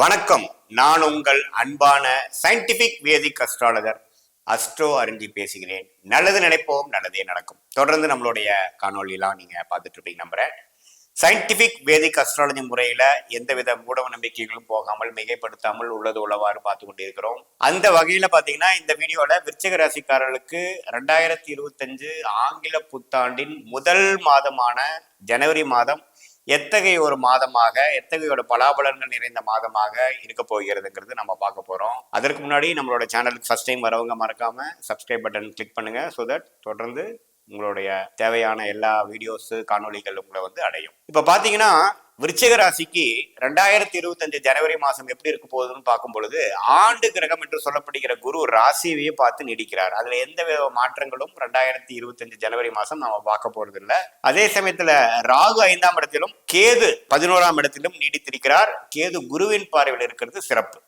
வணக்கம். நான் உங்கள் அன்பான சயின்டிபிக் வேதிக் அஸ்ட்ராலஜர் அஸ்ட்ரோ அறிஞ்சி பேசுகிறேன். நல்லது நினைப்போம் நல்லதே நடக்கும். தொடர்ந்து நம்மளுடைய காணொளியெல்லாம் நீங்க பார்த்துட்டு இருப்பீங்க நம்புறேன். சயின்டிபிக் வேதிக் அஸ்ட்ராலஜி முறையில எந்தவித மூட நம்பிக்கைகளும் போகாமல் மிகைப்படுத்தாமல் உள்ளது உள்ளவாறு பார்த்து கொண்டிருக்கிறோம் அந்த வகையில பாத்தீங்கன்னா இந்த வீடியோல விருச்சக ராசிக்காரர்களுக்கு ரெண்டாயிரத்தி இருபத்தஞ்சு ஆங்கில புத்தாண்டின் முதல் மாதமான ஜனவரி மாதம் எத்தகைய ஒரு மாதமாக எத்தகைய ஒரு பலாபலன்கள் நிறைந்த மாதமாக இருக்க போகிறதுங்கிறது நம்ம பார்க்க போகிறோம் அதற்கு முன்னாடி நம்மளோட சேனலுக்கு ஃபர்ஸ்ட் டைம் வரவங்க மறக்காமல் சப்ஸ்கிரைப் பட்டன் கிளிக் பண்ணுங்கள் ஸோ தட் தொடர்ந்து உங்களுடைய தேவையான எல்லா வீடியோஸு காணொலிகள் உங்களை வந்து அடையும். இப்போ பார்த்தீங்கன்னா விருச்சிக ராசிக்கு ரெண்டாயிரத்தி இருபத்தஞ்சு ஜனவரி மாசம் எப்படி இருக்க போகுதுன்னு பார்க்கும் பொழுது ஆண்டு கிரகம் என்று சொல்லப்படுகிற குரு ராசியையே பார்த்து நீடிக்கிறார். அதுல எந்த வித மாற்றங்களும் ரெண்டாயிரத்தி இருபத்தஞ்சு ஜனவரி மாசம் நம்ம பார்க்க போறது இல்லை அதே சமயத்துல ராகு ஐந்தாம் இடத்திலும் கேது பதினோராம் இடத்திலும் நீடித்திருக்கிறார். கேது குருவின் பார்வையில் இருக்கிறது சிறப்பு.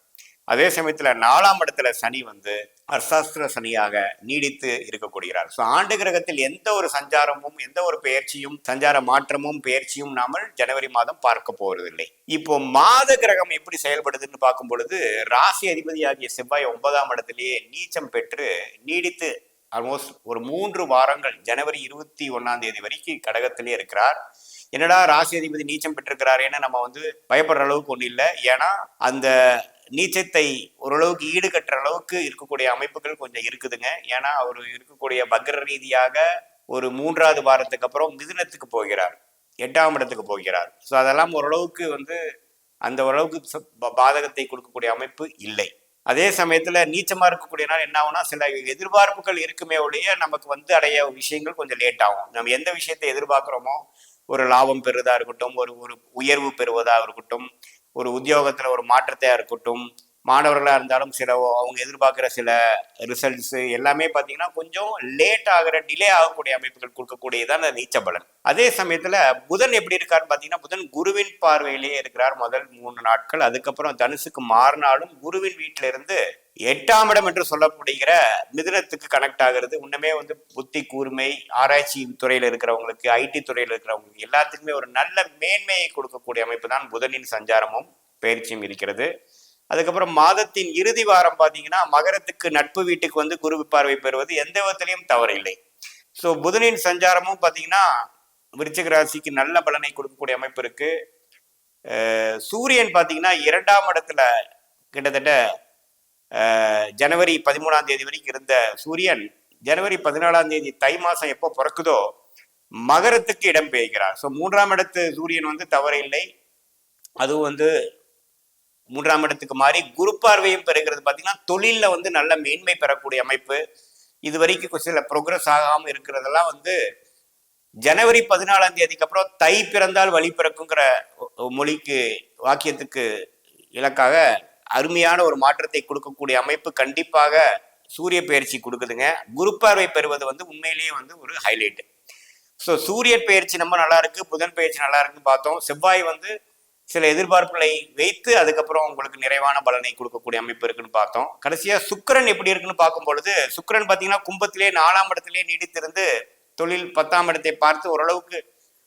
அதே சமயத்தில் நாலாம் இடத்துல சனி வந்து அர்சாஸ்திர சனியாக நீடித்து இருக்கக்கூடியார் ஸோ ஆண்டு கிரகத்தில் எந்த ஒரு சஞ்சாரமும் எந்த ஒரு பெயர்ச்சியும் சஞ்சார மாற்றமும் பெயர்ச்சியும் நாம ஜனவரி மாதம் பார்க்க போவதில்லை. இப்போ மாத கிரகம் எப்படி செயல்படுதுன்னு பார்க்கும் பொழுது ராசி அதிபதியாகிய செவ்வாய் ஒன்பதாம் இடத்திலேயே நீச்சம் பெற்று நீடித்து ஆல்மோஸ்ட் ஒரு மூன்று வாரங்கள் ஜனவரி இருபத்தி ஒன்னாம் தேதி வரைக்கும் கடகத்திலே இருக்கிறார். என்னடா ராசி அதிபதி நீச்சம் பெற்றிருக்கிறாரேன்னு நம்ம வந்து பயப்படுற அளவுக்கு ஒன்றும் இல்லை. ஏன்னா அந்த நீச்சத்தை ஓரளவுக்கு ஈடுகட்டுற அளவுக்கு இருக்கக்கூடிய அமைப்புகள் கொஞ்சம் இருக்குதுங்க. ஏன்னா அவர் இருக்கக்கூடிய பக்ர ரீதியாக ஒரு மூன்றாவது வாரத்துக்கு அப்புறம் மிதுனத்துக்கு போகிறார். எட்டாம் இடத்துக்கு போகிறார். ஸோ அதெல்லாம் ஓரளவுக்கு வந்து அந்த ஓரளவுக்கு பாதகத்தை கொடுக்கக்கூடிய அமைப்பு இல்லை. அதே சமயத்தில் நீச்சமாக இருக்கக்கூடிய நாள் என்ன ஆகும்னா சில எதிர்பார்ப்புகள் இருக்குமே ஒழிய நமக்கு வந்து அடைய விஷயங்கள் கொஞ்சம் லேட் ஆகும். நம்ம எந்த விஷயத்தை எதிர்பார்க்குறோமோ ஒரு லாபம் பெறுவதாக இருக்கட்டும் ஒரு ஒரு உயர்வு பெறுவதாக இருக்கட்டும் ஒரு உத்தியோகத்துல ஒரு மாற்றத்தையா இருக்கட்டும் மாணவர்களாக இருந்தாலும் சில அவங்க எதிர்பார்க்குற சில ரிசல்ட்ஸு எல்லாமே பார்த்தீங்கன்னா கொஞ்சம் லேட் ஆகிற டிலே ஆகக்கூடிய அமைப்புகள் கொடுக்கக்கூடியதான் அந்த நீச்ச பலன் அதே சமயத்தில் புதன் எப்படி இருக்காருன்னு பார்த்தீங்கன்னா புதன் குருவின் பார்வையிலேயே இருக்கிறார் முதல் மூணு நாட்கள். அதுக்கப்புறம் தனுசுக்கு மாறினாலும் குருவின் வீட்டிலிருந்து எட்டாம் இடம் என்று சொல்லப்படுகிற மிதுனத்துக்கு கனெக்ட் ஆகிறது. உண்மையே வந்து புத்தி கூர்மை ஆராய்ச்சி துறையில் இருக்கிறவங்களுக்கு ஐடி துறையில் இருக்கிறவங்களுக்கு எல்லாத்துக்குமே ஒரு நல்ல மேன்மையை கொடுக்கக்கூடிய அமைப்பு தான் புதனின் சஞ்சாரமும் பயிற்சியும் இருக்கிறது. அதுக்கப்புறம் மாதத்தின் இறுதி வாரம் பார்த்தீங்கன்னா மகரத்துக்கு நட்பு வீட்டுக்கு வந்து குரு பார்வை பெறுவது எந்த விதத்திலையும் தவறில்லை. ஸோ புதனின் சஞ்சாரமும் பார்த்தீங்கன்னா விருச்சிக ராசிக்கு நல்ல பலனை கொடுக்கக்கூடிய அமைப்பு இருக்கு. சூரியன் பார்த்தீங்கன்னா இரண்டாம் இடத்துல கிட்டத்தட்ட ஜனவரி பதிமூணாம் தேதி வரைக்கும் இருந்த சூரியன் ஜனவரி பதினாலாம் தேதி தை மாசம் எப்போ பிறக்குதோ மகரத்துக்கு இடம் பெய்கிறார் ஸோ மூன்றாம் இடத்து சூரியன் வந்து தவறில்லை. அதுவும் வந்து மூன்றாம் இடத்துக்கு மாறி குரு பார்வையும் பெறுகிறது. பார்த்தீங்கன்னா தொழிலில் வந்து நல்ல மேன்மை பெறக்கூடிய அமைப்பு. இது வரைக்கும் சில ப்ரோக்ரஸ் ஆகாமல் இருக்கிறதெல்லாம் வந்து ஜனவரி பதினாலாம் தேதிக்கு அப்புறம் தை பிறந்தால் வழி பிறக்குங்கிற மொழிக்கு வாக்கியத்துக்கு இலக்காக அருமையான ஒரு மாற்றத்தை கொடுக்கக்கூடிய அமைப்பு கண்டிப்பாக சூரிய பயிற்சி கொடுக்குதுங்க. குரு பார்வை பெறுவது வந்து உண்மையிலேயே வந்து ஒரு ஹைலைட் ஸோ சூரிய பயிற்சி நம்ம நல்லா இருக்கு புதன் பயிற்சி நல்லா இருக்குன்னு பார்த்தோம். செவ்வாய் வந்து சில எதிர்பார்ப்புகளை வைத்து அதுக்கப்புறம் உங்களுக்கு நிறைவான பலனை கொடுக்கக்கூடிய அமைப்பு இருக்குன்னு பார்த்தோம். கடைசியா சுக்கரன் எப்படி இருக்குன்னு பார்க்கும் பொழுது சுக்கிரன் பார்த்தீங்கன்னா கும்பத்திலே நாலாம் இடத்திலே நீடித்திருந்து தொழில் பத்தாம் இடத்தை பார்த்து ஓரளவுக்கு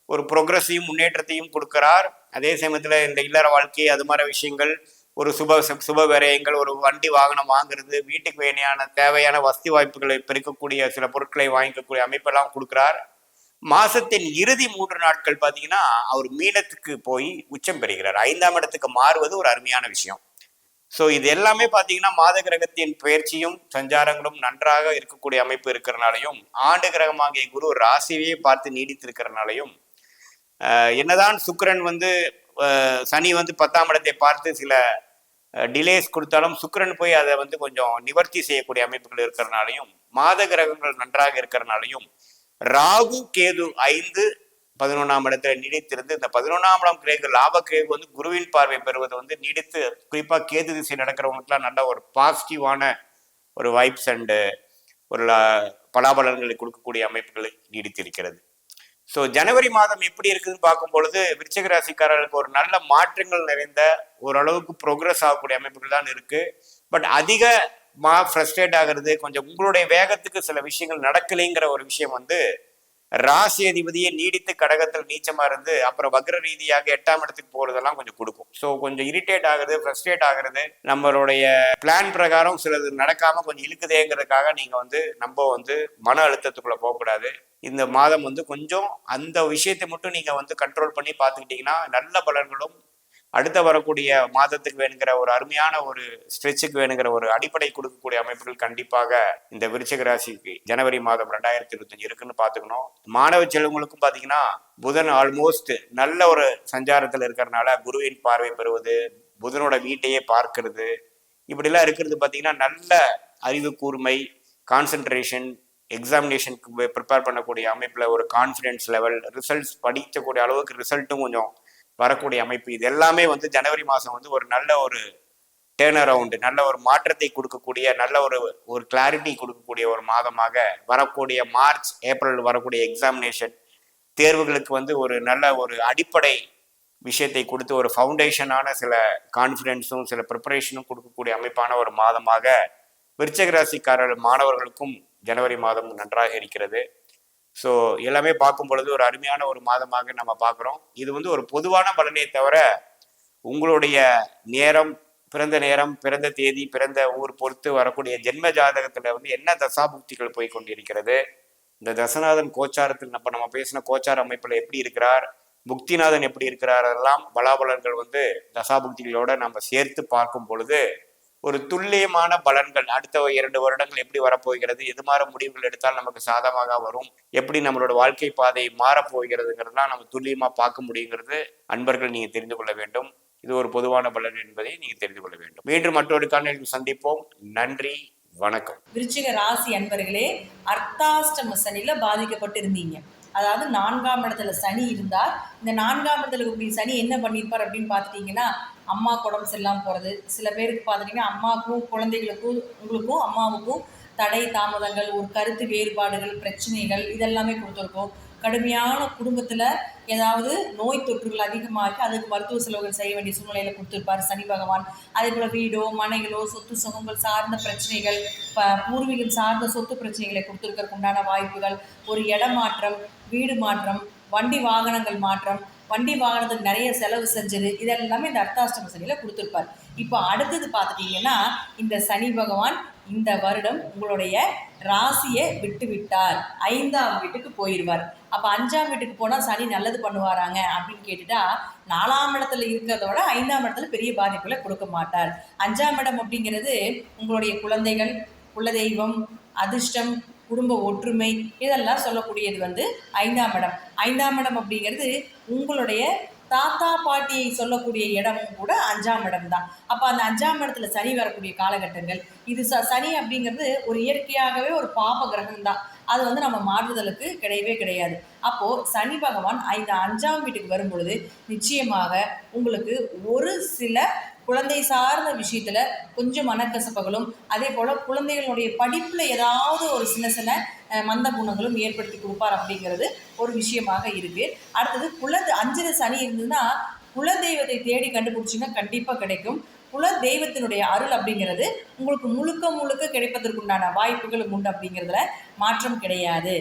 ஒரு ப்ரோக்ரஸையும் முன்னேற்றத்தையும் கொடுக்கிறார். அதே சமயத்துல இந்த இல்லற வாழ்க்கை அது மாதிரி விஷயங்கள் ஒரு சுப சுப விரயங்கள் ஒரு வண்டி வாகனம் வாங்குறது வீட்டுக்கு வேணையான தேவையான வசதி வாய்ப்புகளை பெருக்கக்கூடிய சில பொருட்களை வாங்கிக்கக்கூடிய அமைப்பெல்லாம் கொடுக்கிறார். மாசத்தின் இறுதி மூன்று நாட்கள் பார்த்தீங்கன்னா அவர் மீனத்துக்கு போய் உச்சம் பெறுகிறார். ஐந்தாம் இடத்துக்கு மாறுவது ஒரு அருமையான விஷயம். ஸோ இது எல்லாமே பார்த்தீங்கன்னா மாத கிரகத்தின் பயிற்சியும் சஞ்சாரங்களும் நன்றாக இருக்கக்கூடிய அமைப்பு இருக்கிறனாலையும் ஆண்டு கிரகமாகிய குரு ராசியையே பார்த்து நீடித்திருக்கிறனாலையும் ஆஹ் என்னதான் சுக்கரன் வந்து சனி வந்து பத்தாம் இடத்தை பார்த்து சில டிலேஸ் கொடுத்தாலும் சுக்கிரன் போய் அதை வந்து கொஞ்சம் நிவர்த்தி செய்யக்கூடிய அமைப்புகள் இருக்கிறனாலையும் மாத கிரகங்கள் நன்றாக இருக்கிறனாலையும் ராகு கேது ஐந்து பதினொன்றாம் இடத்துல நீடித்திருந்து இந்த பதினொன்றாம் இடம் கிரேகு லாப கிரேகு வந்து குருவின் பார்வை பெறுவது வந்து நீடித்து குறிப்பாக கேது திசை நடக்கிறவங்களுக்குலாம் நல்ல ஒரு பாசிட்டிவான ஒரு வைப்ஸ் அண்டு ஒரு ல- பலாபலன்களை கொடுக்கக்கூடிய அமைப்புகளை நீடித்திருக்கிறது. ஸோ ஜனவரி மாதம் எப்படி இருக்குதுன்னு பார்க்கும் பொழுது விருச்சக ராசிக்காரர்களுக்கு ஒரு நல்ல மாற்றங்கள் நிறைந்த ஓரளவுக்கு ப்ரோக்ரஸ் ஆகக்கூடிய அமைப்புகள் தான் இருக்கு. பட் அதிக மா ஃப்ரஸ்ட்ரேட் ஆகிறது கொஞ்சம் உங்களுடைய வேகத்துக்கு சில விஷயங்கள் நடக்கலைங்கிற ஒரு விஷயம் வந்து ராசி அதிபதியை நீடித்து கடகத்தில் நீச்சமா இருந்து அப்புறம் வக்ர ரீதியாக எட்டாம் இடத்துக்கு போறதெல்லாம் கொஞ்சம் கொடுக்கும். ஸோ கொஞ்சம் இரிட்டேட் ஆகுது ஃப்ரஸ்ட்ரேட் ஆகுறது நம்மளுடைய பிளான் பிரகாரம் சிலது நடக்காம கொஞ்சம் இழுக்குதேங்கிறதுக்காக நீங்க வந்து நம்ம வந்து மன அழுத்தத்துக்குள்ள போகக்கூடாது. இந்த மாதம் வந்து கொஞ்சம் அந்த விஷயத்தை மட்டும் நீங்க வந்து கண்ட்ரோல் பண்ணி பார்த்துக்கிட்டீங்கன்னா நல்ல பலன்களும் அடுத்த வரக்கூடிய மாதத்துக்கு வேணுங்கிற ஒரு அருமையான ஒரு ஸ்ட்ரெச்சுக்கு வேணுங்கிற ஒரு அடிப்படை கொடுக்கக்கூடிய அமைப்புகள் கண்டிப்பாக இந்த விருச்சிக ராசிக்கு ஜனவரி மாதம் ரெண்டாயிரத்தி இருபத்தஞ்சு இருக்குன்னு பார்த்துக்கணும். மாணவ செல்வங்களுக்கும் பார்த்தீங்கன்னா புதன் ஆல்மோஸ்ட் நல்ல ஒரு சஞ்சாரத்தில் இருக்கிறனால குருவின் பார்வை பெறுவது புதனோட வீட்டையே பார்க்கிறது இப்படிலாம் இருக்கிறது பார்த்தீங்கன்னா நல்ல அறிவு கூர்மை கான்சென்ட்ரேஷன் எக்ஸாமினேஷனுக்கு ப்ரிப்பேர் பண்ணக்கூடிய அமைப்பில் ஒரு கான்ஃபிடென்ஸ் லெவல் ரிசல்ட்ஸ் படிக்கக்கூடிய அளவுக்கு ரிசல்ட்டும் கொஞ்சம் வரக்கூடிய அமைப்பு. இது எல்லாமே வந்து ஜனவரி மாதம் வந்து ஒரு நல்ல ஒரு டேர்ன் அரவுண்டு நல்ல ஒரு மாற்றத்தை கொடுக்கக்கூடிய நல்ல ஒரு ஒரு கிளாரிட்டி கொடுக்கக்கூடிய ஒரு மாதமாக வரக்கூடிய மார்ச் ஏப்ரல் வரக்கூடிய எக்ஸாமினேஷன் தேர்வுகளுக்கு வந்து ஒரு நல்ல ஒரு அடிப்படை விஷயத்தை கொடுத்து ஒரு ஃபவுண்டேஷனான சில கான்ஃபிடென்ஸும் சில ப்ரிப்பரேஷனும் கொடுக்கக்கூடிய அமைப்பான ஒரு மாதமாக விருச்சகராசிக்காரர் மாணவர்களுக்கும் ஜனவரி மாதம் நன்றாக இருக்கிறது. ஸோ எல்லாமே பார்க்கும் பொழுது ஒரு அருமையான ஒரு மாதமாக நம்ம பார்க்குறோம். இது வந்து ஒரு பொதுவான பலனே தவிர உங்களுடைய நேரம் பிறந்த நேரம் பிறந்த தேதி பிறந்த ஊர் பொறுத்து வரக்கூடிய ஜென்ம ஜாதகத்தில் வந்து என்ன தசாபுக்திகள் போய் கொண்டிருக்கிறது இந்த தசநாதன் கோச்சாரத்தில் நம்ம நம்ம பேசின கோச்சார அமைப்பில் எப்படி இருக்கிறார்? புக்திநாதன் எப்படி இருக்கிறார்? அதெல்லாம் பலாபலன்கள் வந்து தசாபுக்திகளோட நம்ம சேர்த்து பார்க்கும் பொழுது ஒரு துல்லியமான பலன்கள் அடுத்த இரண்டு வருடங்கள் எப்படி வரப்போகிறது எது மாதிரி முடிவுகள் எடுத்தால் நமக்கு சாதகமாக வரும் எப்படி நம்மளோட வாழ்க்கை பாதை மாறப்போகிறதுங்கிறதுலாம் நம்ம துல்லியமா பார்க்க முடியுங்கிறது அன்பர்கள் நீங்க தெரிந்து கொள்ள வேண்டும். இது ஒரு பொதுவான பலன் என்பதை நீங்க தெரிந்து கொள்ள வேண்டும். மீண்டும் மற்றொரு காணொலியில் சந்திப்போம். நன்றி வணக்கம். விருச்சிக ராசி அன்பர்களே அர்த்தாஷ்டம சனியில பாதிக்கப்பட்டு இருந்தீங்க அதாவது நான்காம் இடத்துல சனி இருந்தால் இந்த நான்காம் இடத்துல இருக்கக்கூடிய சனி என்ன பண்ணியிருப்பார் அப்படின்னு பார்த்துட்டிங்கன்னா அம்மா உடம்பு சரியில்லாமல் போகிறது சில பேருக்கு பார்த்துட்டிங்கன்னா அம்மாவுக்கும் குழந்தைகளுக்கும் உங்களுக்கும் அம்மாவுக்கும் தடை தாமதங்கள் ஒரு கருத்து வேறுபாடுகள் பிரச்சனைகள் இதெல்லாமே கொடுத்துருக்கோம். கடுமையான குடும்பத்தில் ஏதாவது நோய் தொற்றுகள் அதிகமாகி அதுக்கு மருத்துவ செலவுகள் செய்ய வேண்டிய சூழ்நிலையில் கொடுத்துருப்பார் சனி பகவான். அதே போல் வீடோ மனைகளோ சொத்து சுகங்கள் சார்ந்த பிரச்சனைகள் பூர்வீகம் சார்ந்த சொத்து பிரச்சனைகளை கொடுத்துருக்கிறதுக்கு உண்டான வாய்ப்புகள் ஒரு இடமாற்றம் வீடு மாற்றம் வண்டி வாகனங்கள் மாற்றம் வண்டி வாகனத்துக்கு நிறைய செலவு செஞ்சது இதெல்லாமே இந்த அர்த்தாஷ்டம சனியில் கொடுத்துருப்பார். இப்போ அடுத்தது பார்த்துட்டிங்கன்னா இந்த சனி பகவான் இந்த வருடம் உங்களுடைய ராசியை விட்டு விட்டார். ஐந்தாம் வீட்டுக்கு போயிடுவார் அப்போ அஞ்சாம் வீட்டுக்கு போனால் சனி நல்லது பண்ணுவாராங்க அப்படின்னு கேட்டுட்டா நாலாம் இடத்துல இருக்கிறத விட ஐந்தாம் இடத்துல பெரிய பாதிப்புகளை கொடுக்க மாட்டார். அஞ்சாம் இடம் அப்படிங்கிறது உங்களுடைய குழந்தைகள் குலதெய்வம் அதிர்ஷ்டம் குடும்ப ஒற்றுமை இதெல்லாம் சொல்லக்கூடியது வந்து ஐந்தாம் இடம். ஐந்தாம் இடம் அப்படிங்கிறது உங்களுடைய தாத்தா பாட்டியை சொல்லக்கூடிய இடமும் கூட அஞ்சாம் இடம் தான். அப்போ அந்த அஞ்சாம் இடத்துல சனி வரக்கூடிய காலகட்டங்கள் இது ச சனி அப்படிங்கிறது ஒரு இயற்கையாகவே ஒரு பாப கிரகம் தான். அது வந்து நம்ம மாறுதலுக்கு கிடையவே கிடையாது. அப்போது சனி பகவான் இந்த அஞ்சாம் வீட்டுக்கு வரும் பொழுது நிச்சயமாக உங்களுக்கு ஒரு சில குழந்தை சார்ந்த விஷயத்தில் கொஞ்சம் மனக்கசப்புகளும் அதே போல் குழந்தைகளுடைய படிப்பில் ஏதாவது ஒரு சின்ன சின்ன மந்த குணங்களும் ஏற்படுத்தி கொடுப்பார் அப்படிங்கிறது ஒரு விஷயமாக இருக்குது அடுத்தது குல அஞ்சன சனி இருந்ததுன்னா குலதெய்வத்தை தேடி கண்டுபிடிச்சிங்கன்னா கண்டிப்பாக கிடைக்கும். குல தெய்வத்தினுடைய அருள் அப்படிங்கிறது உங்களுக்கு முழுக்க முழுக்க கிடைப்பதற்குண்டான வாய்ப்புகளும் உண்டு அப்படிங்கிறதுல மாற்றம் கிடையாது.